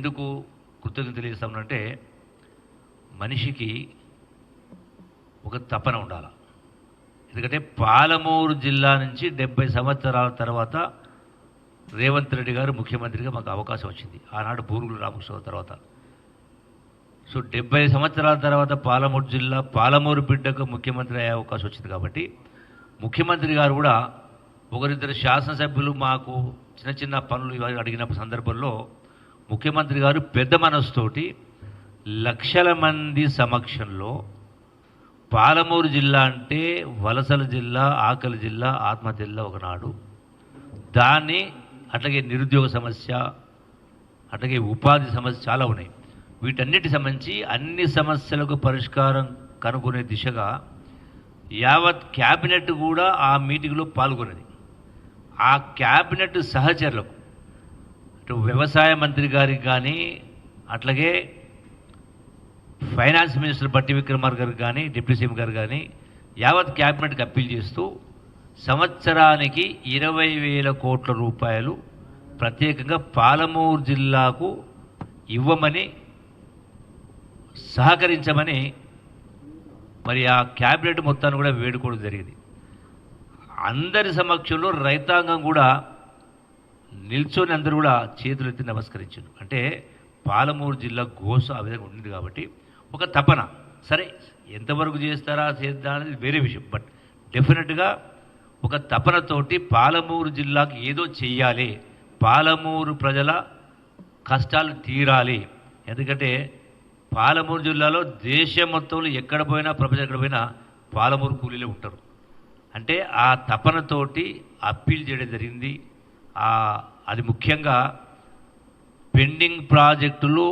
ఎందుకు కృతజ్ఞత తెలియజేస్తామంటే మనిషికి ఒక తపన ఉండాలి. ఎందుకంటే పాలమూరు జిల్లా నుంచి డెబ్బై సంవత్సరాల తర్వాత రేవంత్ రెడ్డి గారు ముఖ్యమంత్రిగా మాకు అవకాశం వచ్చింది. ఆనాడు బూరుగులు రామకృష్ణ తర్వాత. సో డెబ్బై సంవత్సరాల తర్వాత పాలమూరు జిల్లా పాలమూరు బిడ్డకు ముఖ్యమంత్రి అయ్యే అవకాశం వచ్చింది కాబట్టి ముఖ్యమంత్రి గారు కూడా ఒకరిద్దరు శాసనసభ్యులు మాకు చిన్న చిన్న పనులు అడిగిన సందర్భంలో ముఖ్యమంత్రి గారు పెద్ద మనసుతోటి లక్షల మంది సమక్షంలో పాలమూరు జిల్లా అంటే వలసల జిల్లా ఆకలి జిల్లా ఆత్మహత్య జిల్లా ఒకనాడు. దాన్ని అట్లాగే నిరుద్యోగ సమస్య అట్లాగే ఉపాధి సమస్య చాలా ఉన్నాయి. వీటన్నిటి సంబంధించి అన్ని సమస్యలకు పరిష్కారం కనుగొనే దిశగా యావత్ క్యాబినెట్ కూడా ఆ మీటింగ్లో పాల్గొన్నది. ఆ క్యాబినెట్ సహచరులకు అటు వ్యవసాయ మంత్రి గారికి కానీ అట్లాగే ఫైనాన్స్ మినిస్టర్ బట్టి విక్రమార్ గారు కానీ డిప్యూటీ సీఎం గారు కానీ యావత్ క్యాబినెట్కి అప్పీల్ చేస్తూ సంవత్సరానికి ఇరవై వేల కోట్ల రూపాయలు ప్రత్యేకంగా పాలమూరు జిల్లాకు ఇవ్వమని సహకరించమని మరి ఆ క్యాబినెట్ మొత్తాన్ని కూడా వేడుకోవడం జరిగింది. అందరి సమక్షంలో రైతాంగం కూడా నిల్చొని అందరూ కూడా చేతులు ఎత్తి నమస్కరించారు అంటే పాలమూరు జిల్లా గోస ఆ విధంగా ఉండింది కాబట్టి ఒక తపన. సరే ఎంతవరకు చేస్తారా చేద్దా అనేది వేరే విషయం. బట్ డెఫినెట్గా ఒక తపనతోటి పాలమూరు జిల్లాకు ఏదో చెయ్యాలి. పాలమూరు ప్రజల కష్టాలు తీరాలి. ఎందుకంటే పాలమూరు జిల్లాలో దేశం మొత్తంలో ఎక్కడ పోయినా ప్రపంచం ఎక్కడ పోయినా పాలమూరు కూలీలే ఉంటారు. అంటే ఆ తపనతోటి అప్పీల్ చేయడం జరిగింది. అది ముఖ్యంగా పెండింగ్ ప్రాజెక్టులు